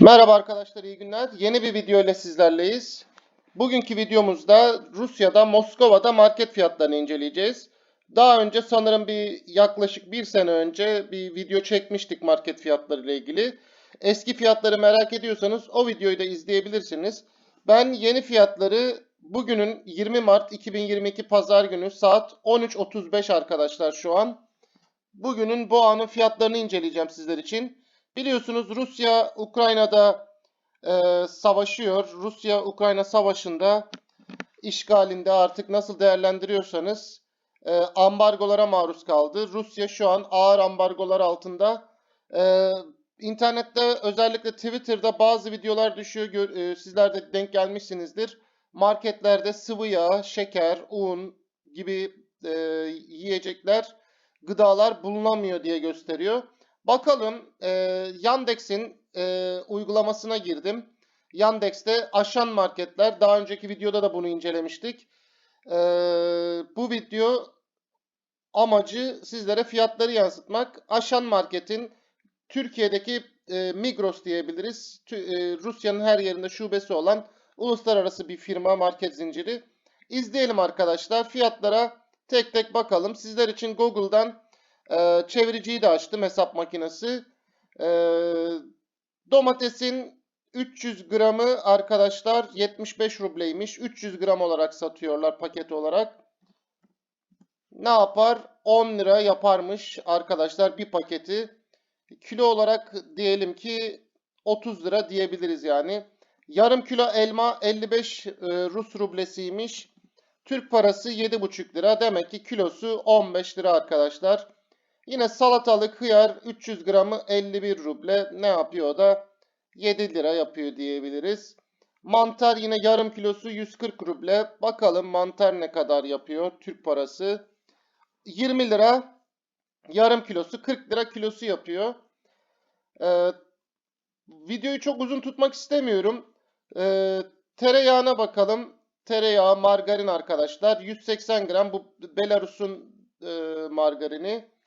Merhaba arkadaşlar, iyi günler. Yeni bir video ile sizlerleyiz. Bugünkü videomuzda Rusya'da, Moskova'da market fiyatlarını inceleyeceğiz. Daha önce sanırım bir yaklaşık bir sene önce bir video çekmiştik market fiyatları ile ilgili. Eski fiyatları merak ediyorsanız o videoyu da izleyebilirsiniz. Ben yeni fiyatları bugünün 20 Mart 2022 Pazar günü saat 13.35 arkadaşlar şu an. Bugünün bu anın fiyatlarını inceleyeceğim sizler için. Biliyorsunuz Rusya Ukrayna'da e, savaşıyor. Rusya-Ukrayna savaşında işgalinde artık nasıl değerlendiriyorsanız e, ambargolara maruz kaldı. Rusya şu an ağır ambargolar altında. E, internette özellikle Twitter'da bazı videolar düşüyor. Gör- e, sizler de denk gelmişsinizdir. Marketlerde sıvı yağ, şeker, un gibi e, yiyecekler, gıdalar bulunamıyor diye gösteriyor. Bakalım e, Yandex'in e, uygulamasına girdim. Yandex'te aşan marketler. Daha önceki videoda da bunu incelemiştik. E, bu video amacı sizlere fiyatları yansıtmak. Aşan marketin Türkiye'deki e, Migros diyebiliriz. Tü- e, Rusya'nın her yerinde şubesi olan uluslararası bir firma market zinciri. İzleyelim arkadaşlar. Fiyatlara tek tek bakalım. Sizler için Google'dan ee, çeviriciyi de açtım hesap makinesi. Ee, domatesin 300 gramı arkadaşlar 75 rubleymiş. 300 gram olarak satıyorlar paket olarak. Ne yapar? 10 lira yaparmış arkadaşlar bir paketi. Kilo olarak diyelim ki 30 lira diyebiliriz yani. Yarım kilo elma 55 e, Rus rublesiymiş. Türk parası 7,5 lira. Demek ki kilosu 15 lira arkadaşlar. Yine salatalık hıyar 300 gramı 51 ruble. Ne yapıyor da? 7 lira yapıyor diyebiliriz. Mantar yine yarım kilosu 140 ruble. Bakalım mantar ne kadar yapıyor Türk parası. 20 lira yarım kilosu 40 lira kilosu yapıyor. Ee, videoyu çok uzun tutmak istemiyorum. Ee, tereyağına bakalım. Tereyağı, margarin arkadaşlar. 180 gram bu Belarus'un e, margarini.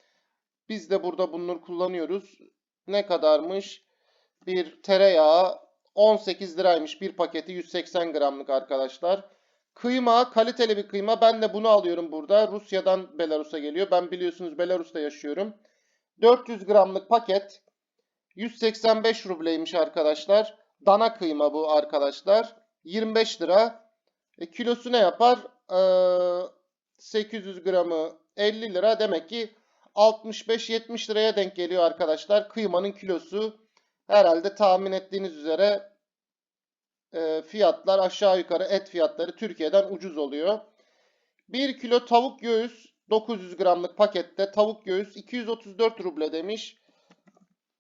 Biz de burada bunları kullanıyoruz. Ne kadarmış? Bir tereyağı 18 liraymış bir paketi 180 gramlık arkadaşlar. Kıyma kaliteli bir kıyma. Ben de bunu alıyorum burada. Rusya'dan Belarus'a geliyor. Ben biliyorsunuz Belarus'ta yaşıyorum. 400 gramlık paket 185 rubleymiş arkadaşlar. Dana kıyma bu arkadaşlar. 25 lira. E, kilosu ne yapar? Ee, 800 gramı 50 lira. Demek ki 65-70 liraya denk geliyor arkadaşlar. Kıymanın kilosu herhalde tahmin ettiğiniz üzere e, fiyatlar aşağı yukarı et fiyatları Türkiye'den ucuz oluyor. 1 kilo tavuk göğüs 900 gramlık pakette tavuk göğüs 234 ruble demiş.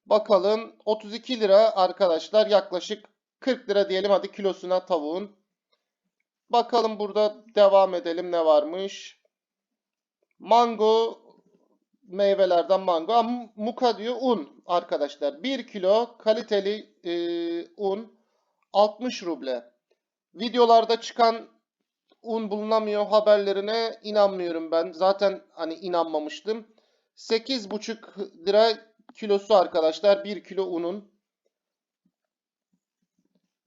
Bakalım 32 lira arkadaşlar yaklaşık 40 lira diyelim hadi kilosuna tavuğun. Bakalım burada devam edelim ne varmış. Mango meyvelerden mango. Ama muka diyor un arkadaşlar. 1 kilo kaliteli e, un 60 ruble. Videolarda çıkan un bulunamıyor haberlerine inanmıyorum ben. Zaten hani inanmamıştım. 8,5 lira kilosu arkadaşlar. 1 kilo unun.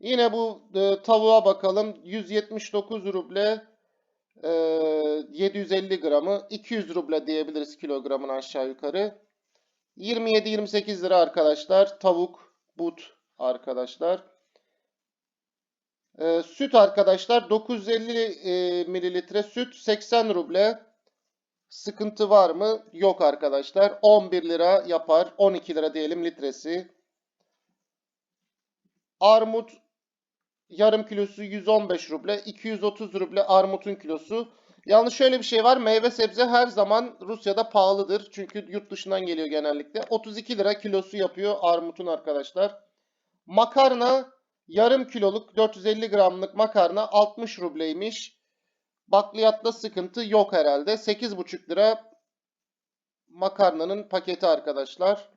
Yine bu e, tavuğa bakalım. 179 ruble. Ee, 750 gramı 200 ruble diyebiliriz kilogramın aşağı yukarı. 27-28 lira arkadaşlar. Tavuk, but arkadaşlar. Ee, süt arkadaşlar 950 e, mililitre süt 80 ruble. Sıkıntı var mı? Yok arkadaşlar. 11 lira yapar. 12 lira diyelim litresi. Armut yarım kilosu 115 ruble, 230 ruble armutun kilosu. Yalnız şöyle bir şey var. Meyve sebze her zaman Rusya'da pahalıdır. Çünkü yurt dışından geliyor genellikle. 32 lira kilosu yapıyor armutun arkadaşlar. Makarna yarım kiloluk 450 gramlık makarna 60 rubleymiş. Bakliyatta sıkıntı yok herhalde. 8,5 lira makarnanın paketi arkadaşlar.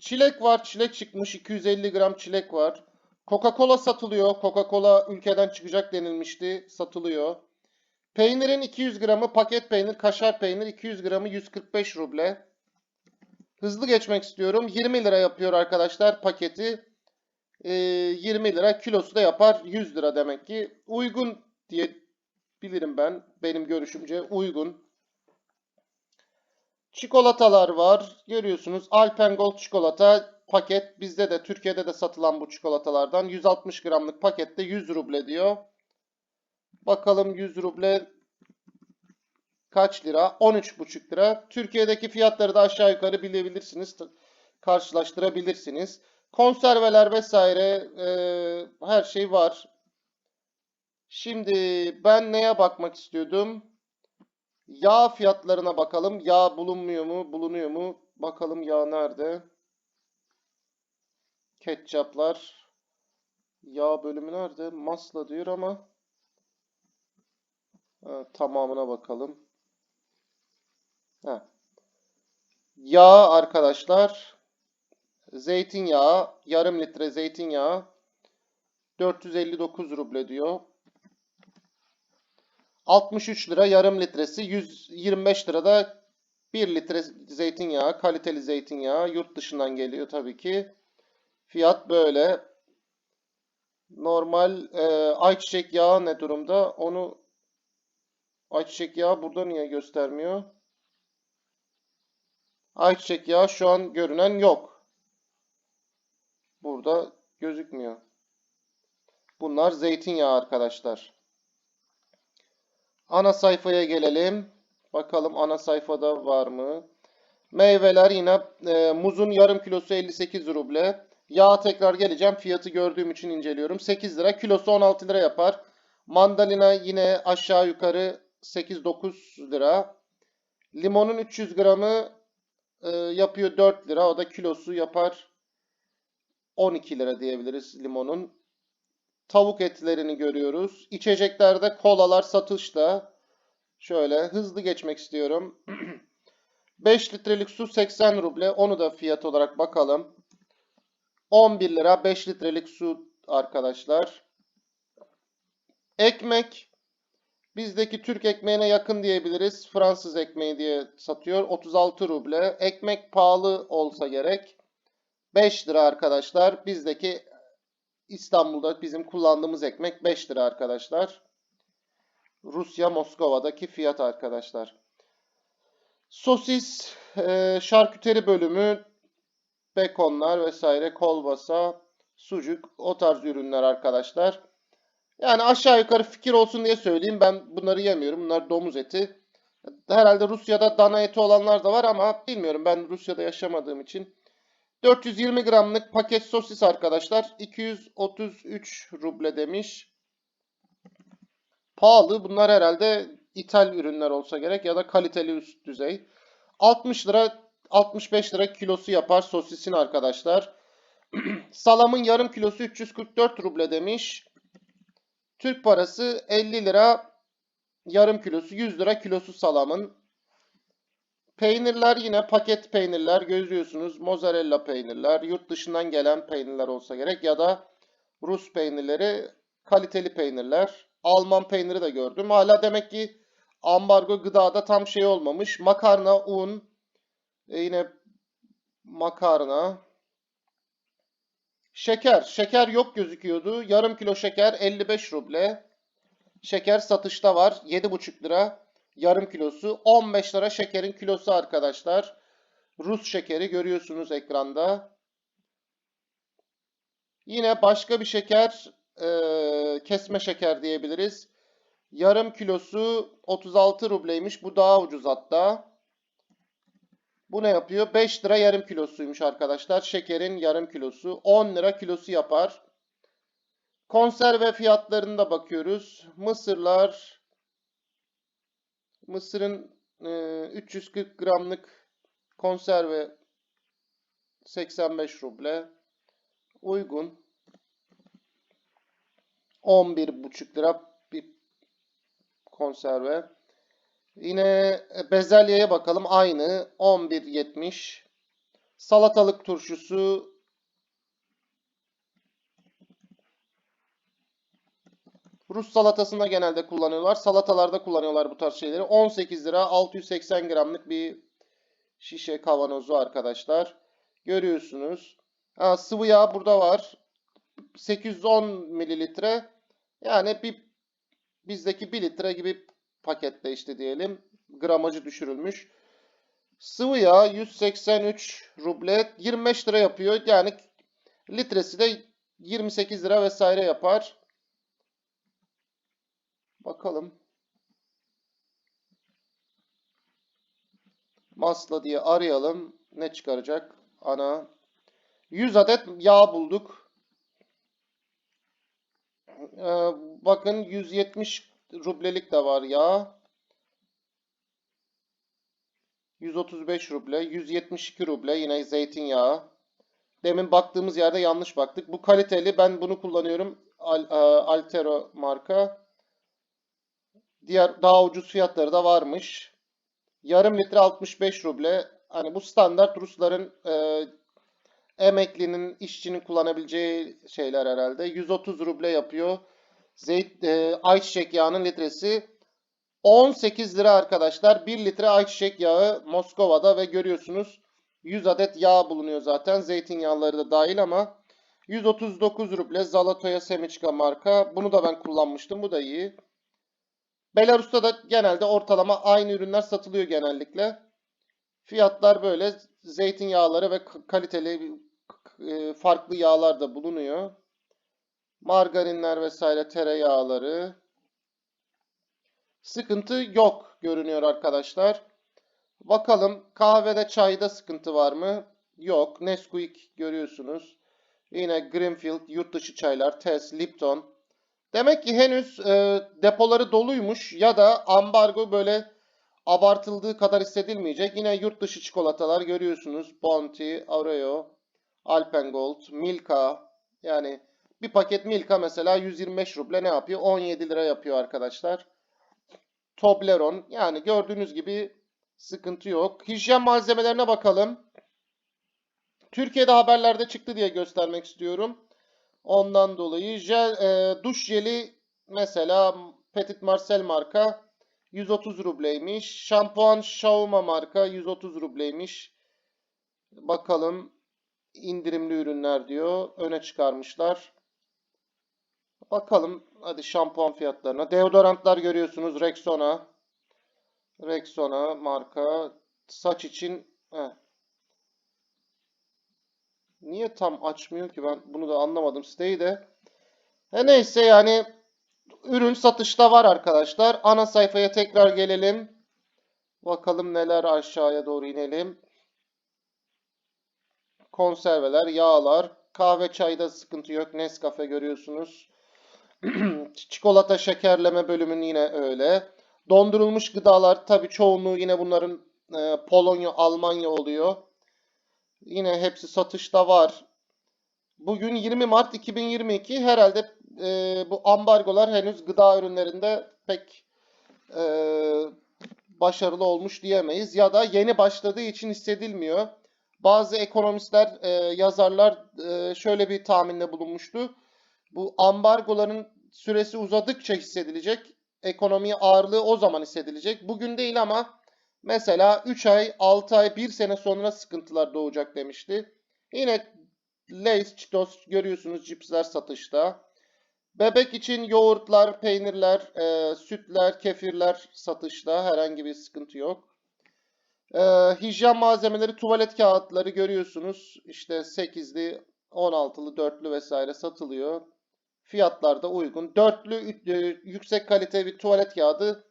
Çilek var. Çilek çıkmış. 250 gram çilek var. Coca-Cola satılıyor. Coca-Cola ülkeden çıkacak denilmişti. Satılıyor. Peynirin 200 gramı paket peynir, kaşar peynir 200 gramı 145 ruble. Hızlı geçmek istiyorum. 20 lira yapıyor arkadaşlar paketi. e, 20 lira kilosu da yapar 100 lira demek ki. Uygun diye bilirim ben. Benim görüşümce uygun. Çikolatalar var. Görüyorsunuz Alpengold çikolata paket. Bizde de Türkiye'de de satılan bu çikolatalardan 160 gramlık pakette 100 ruble diyor. Bakalım 100 ruble kaç lira? 13,5 lira. Türkiye'deki fiyatları da aşağı yukarı bilebilirsiniz. Karşılaştırabilirsiniz. Konserveler vesaire e, her şey var. Şimdi ben neye bakmak istiyordum? Yağ fiyatlarına bakalım. Yağ bulunmuyor mu? Bulunuyor mu? Bakalım yağ nerede? Ketçaplar. Yağ bölümü nerede? Masla diyor ama. Ha, tamamına bakalım. Ha. Yağ arkadaşlar. Zeytinyağı. Yarım litre zeytinyağı. 459 ruble diyor. 63 lira yarım litresi. 125 lirada 1 litre zeytinyağı. Kaliteli zeytinyağı. Yurt dışından geliyor tabii ki. Fiyat böyle. Normal e, ayçiçek yağı ne durumda? Onu ayçiçek yağı burada niye göstermiyor? Ayçiçek yağı şu an görünen yok. Burada gözükmüyor. Bunlar zeytinyağı arkadaşlar. Ana sayfaya gelelim. Bakalım ana sayfada var mı? Meyveler yine e, muzun yarım kilosu 58 ruble. Yağ tekrar geleceğim. Fiyatı gördüğüm için inceliyorum. 8 lira. Kilosu 16 lira yapar. Mandalina yine aşağı yukarı 8-9 lira. Limonun 300 gramı e, yapıyor 4 lira. O da kilosu yapar 12 lira diyebiliriz limonun. Tavuk etlerini görüyoruz. İçeceklerde kolalar satışta. Şöyle hızlı geçmek istiyorum. 5 litrelik su 80 ruble. Onu da fiyat olarak bakalım. 11 lira 5 litrelik su arkadaşlar. Ekmek. Bizdeki Türk ekmeğine yakın diyebiliriz. Fransız ekmeği diye satıyor. 36 ruble. Ekmek pahalı olsa gerek. 5 lira arkadaşlar. Bizdeki İstanbul'da bizim kullandığımız ekmek 5 lira arkadaşlar. Rusya Moskova'daki fiyat arkadaşlar. Sosis, e, şarküteri bölümü, bekonlar vesaire, kolbasa, sucuk o tarz ürünler arkadaşlar. Yani aşağı yukarı fikir olsun diye söyleyeyim. Ben bunları yemiyorum. Bunlar domuz eti. Herhalde Rusya'da dana eti olanlar da var ama bilmiyorum. Ben Rusya'da yaşamadığım için. 420 gramlık paket sosis arkadaşlar. 233 ruble demiş. Pahalı. Bunlar herhalde ithal ürünler olsa gerek ya da kaliteli üst düzey. 60 lira 65 lira kilosu yapar sosisin arkadaşlar. Salamın yarım kilosu 344 ruble demiş. Türk parası 50 lira yarım kilosu 100 lira kilosu salamın. Peynirler yine paket peynirler görüyorsunuz. Mozzarella peynirler, yurt dışından gelen peynirler olsa gerek ya da Rus peynirleri kaliteli peynirler. Alman peyniri de gördüm. Hala demek ki ambargo gıdada tam şey olmamış. Makarna, un, e yine makarna. Şeker. Şeker yok gözüküyordu. Yarım kilo şeker 55 ruble. Şeker satışta var. 7,5 lira. Yarım kilosu. 15 lira şekerin kilosu arkadaşlar. Rus şekeri görüyorsunuz ekranda. Yine başka bir şeker. E, kesme şeker diyebiliriz. Yarım kilosu 36 rubleymiş. Bu daha ucuz hatta. Bu ne yapıyor? 5 lira yarım kilosuymuş arkadaşlar. Şekerin yarım kilosu. 10 lira kilosu yapar. Konserve fiyatlarına bakıyoruz. Mısırlar. Mısırın e, 340 gramlık konserve 85 ruble. Uygun. 11,5 lira bir konserve. Yine bezelyeye bakalım. Aynı. 11.70. Salatalık turşusu Rus salatasında genelde kullanıyorlar. Salatalarda kullanıyorlar bu tarz şeyleri. 18 lira 680 gramlık bir şişe kavanozu arkadaşlar. Görüyorsunuz. Ha, sıvı yağ burada var. 810 mililitre. Yani bir bizdeki 1 litre gibi pakette işte diyelim. Gramajı düşürülmüş. Sıvı yağ 183 ruble 25 lira yapıyor. Yani litresi de 28 lira vesaire yapar. Bakalım. Masla diye arayalım. Ne çıkaracak? Ana. 100 adet yağ bulduk. Ee, bakın 170 rublelik de var yağ. 135 ruble, 172 ruble yine zeytinyağı. Demin baktığımız yerde yanlış baktık. Bu kaliteli. Ben bunu kullanıyorum. Al, e, Altero marka. Diğer daha ucuz fiyatları da varmış. Yarım litre 65 ruble. Hani bu standart Rusların e, emeklinin, işçinin kullanabileceği şeyler herhalde. 130 ruble yapıyor. Zeyt, e, ayçiçek yağının litresi 18 lira arkadaşlar. 1 litre ayçiçek yağı Moskova'da ve görüyorsunuz 100 adet yağ bulunuyor zaten. Zeytinyağları da dahil ama 139 ruble Zalatoya Semichka marka. Bunu da ben kullanmıştım. Bu da iyi. Belarus'ta da genelde ortalama aynı ürünler satılıyor genellikle. Fiyatlar böyle. Zeytinyağları ve kaliteli e, farklı yağlar da bulunuyor. Margarinler vesaire tereyağları. Sıkıntı yok görünüyor arkadaşlar. Bakalım kahvede çayda sıkıntı var mı? Yok. Nesquik görüyorsunuz. Yine Greenfield, yurt dışı çaylar, Tess, Lipton. Demek ki henüz e, depoları doluymuş ya da ambargo böyle abartıldığı kadar hissedilmeyecek. Yine yurt dışı çikolatalar görüyorsunuz. Bounty, Oreo, Alpengold, Milka. Yani bir paket Milka mesela 125 ruble ne yapıyor? 17 lira yapıyor arkadaşlar. Toblerone. Yani gördüğünüz gibi sıkıntı yok. Hijyen malzemelerine bakalım. Türkiye'de haberlerde çıktı diye göstermek istiyorum. Ondan dolayı jel, e, duş jeli mesela Petit Marcel marka 130 rubleymiş. Şampuan Shauma marka 130 rubleymiş. Bakalım indirimli ürünler diyor. Öne çıkarmışlar. Bakalım hadi şampuan fiyatlarına. Deodorantlar görüyorsunuz Rexona. Rexona marka. Saç için heh. Niye tam açmıyor ki ben bunu da anlamadım siteyi de. E neyse yani ürün satışta var arkadaşlar. Ana sayfaya tekrar gelelim. Bakalım neler aşağıya doğru inelim. Konserveler, yağlar, kahve çayda sıkıntı yok. Nescafe görüyorsunuz. Çikolata şekerleme bölümün yine öyle. Dondurulmuş gıdalar tabi çoğunluğu yine bunların e, Polonya, Almanya oluyor. Yine hepsi satışta var. Bugün 20 Mart 2022 herhalde e, bu ambargolar henüz gıda ürünlerinde pek e, başarılı olmuş diyemeyiz. Ya da yeni başladığı için hissedilmiyor. Bazı ekonomistler, e, yazarlar e, şöyle bir tahminde bulunmuştu. Bu ambargoların süresi uzadıkça hissedilecek. Ekonomiye ağırlığı o zaman hissedilecek. Bugün değil ama mesela 3 ay, 6 ay, 1 sene sonra sıkıntılar doğacak demişti. Yine Lay's, Cheetos görüyorsunuz cipsler satışta. Bebek için yoğurtlar, peynirler, e, sütler, kefirler satışta. Herhangi bir sıkıntı yok. E, hijyen malzemeleri, tuvalet kağıtları görüyorsunuz. İşte 8'li, 16'lı, 4'lü vesaire satılıyor. Fiyatlar da uygun. Dörtlü e, yüksek kalite bir tuvalet kağıdı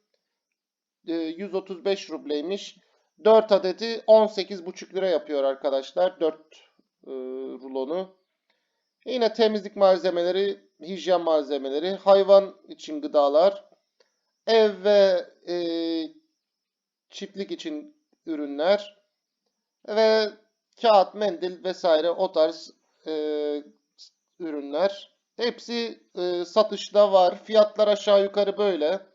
135 rubleymiş. 4 adeti 18,5 lira yapıyor arkadaşlar. 4 e, rulonu. Yine temizlik malzemeleri, hijyen malzemeleri, hayvan için gıdalar, ev ve e, çiftlik için ürünler ve kağıt, mendil vesaire o tarz e, ürünler. Hepsi e, satışta var. Fiyatlar aşağı yukarı böyle.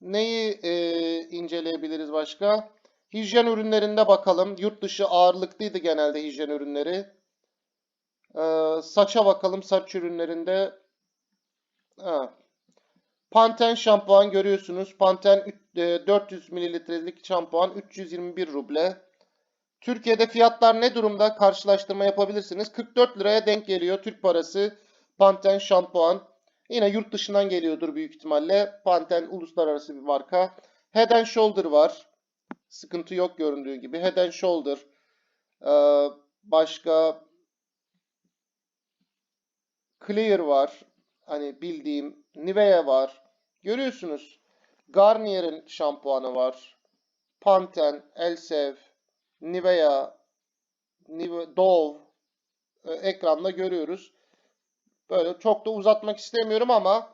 Neyi e, inceleyebiliriz başka? Hijyen ürünlerinde bakalım. Yurt dışı ağırlıklıydı genelde hijyen ürünleri. E, saça bakalım saç ürünlerinde. Ha. Panten şampuan görüyorsunuz. Panten e, 400 mililitrelik şampuan 321 ruble. Türkiye'de fiyatlar ne durumda? Karşılaştırma yapabilirsiniz. 44 liraya denk geliyor Türk parası Pantene şampuan. Yine yurt dışından geliyordur büyük ihtimalle. Pantene uluslararası bir marka. Head and Shoulder var. Sıkıntı yok göründüğü gibi. Head and Shoulder. Ee, başka Clear var. Hani bildiğim Nivea var. Görüyorsunuz. Garnier'in şampuanı var. Pantene, Elsev, Nivea, Nive- Dove e, ekranda görüyoruz. Böyle çok da uzatmak istemiyorum ama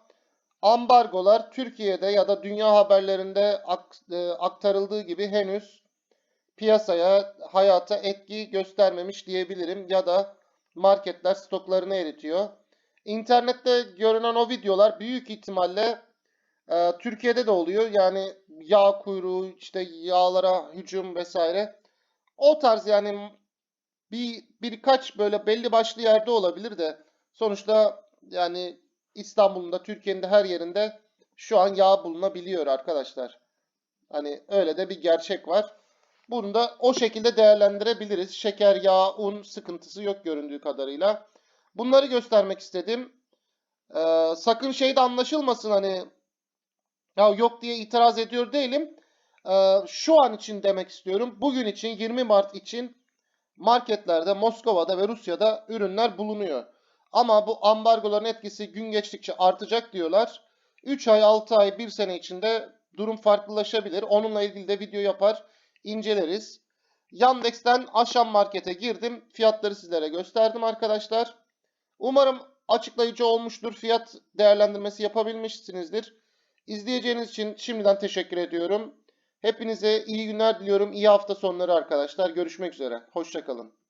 ambargolar Türkiye'de ya da dünya haberlerinde e, aktarıldığı gibi henüz piyasaya, hayata etki göstermemiş diyebilirim ya da marketler stoklarını eritiyor. İnternette görünen o videolar büyük ihtimalle e, Türkiye'de de oluyor. Yani yağ kuyruğu, işte yağlara hücum vesaire. O tarz yani bir birkaç böyle belli başlı yerde olabilir de sonuçta yani İstanbul'un da Türkiye'nin de her yerinde şu an yağ bulunabiliyor arkadaşlar. Hani öyle de bir gerçek var. Bunu da o şekilde değerlendirebiliriz. Şeker, yağ, un sıkıntısı yok göründüğü kadarıyla. Bunları göstermek istedim. Ee, sakın şey de anlaşılmasın hani ya yok diye itiraz ediyor değilim. Ee, şu an için demek istiyorum. Bugün için 20 Mart için marketlerde Moskova'da ve Rusya'da ürünler bulunuyor. Ama bu ambargoların etkisi gün geçtikçe artacak diyorlar. 3 ay, 6 ay, 1 sene içinde durum farklılaşabilir. Onunla ilgili de video yapar, inceleriz. Yandex'ten Aşam Market'e girdim. Fiyatları sizlere gösterdim arkadaşlar. Umarım açıklayıcı olmuştur. Fiyat değerlendirmesi yapabilmişsinizdir. İzleyeceğiniz için şimdiden teşekkür ediyorum. Hepinize iyi günler diliyorum. İyi hafta sonları arkadaşlar. Görüşmek üzere. Hoşçakalın.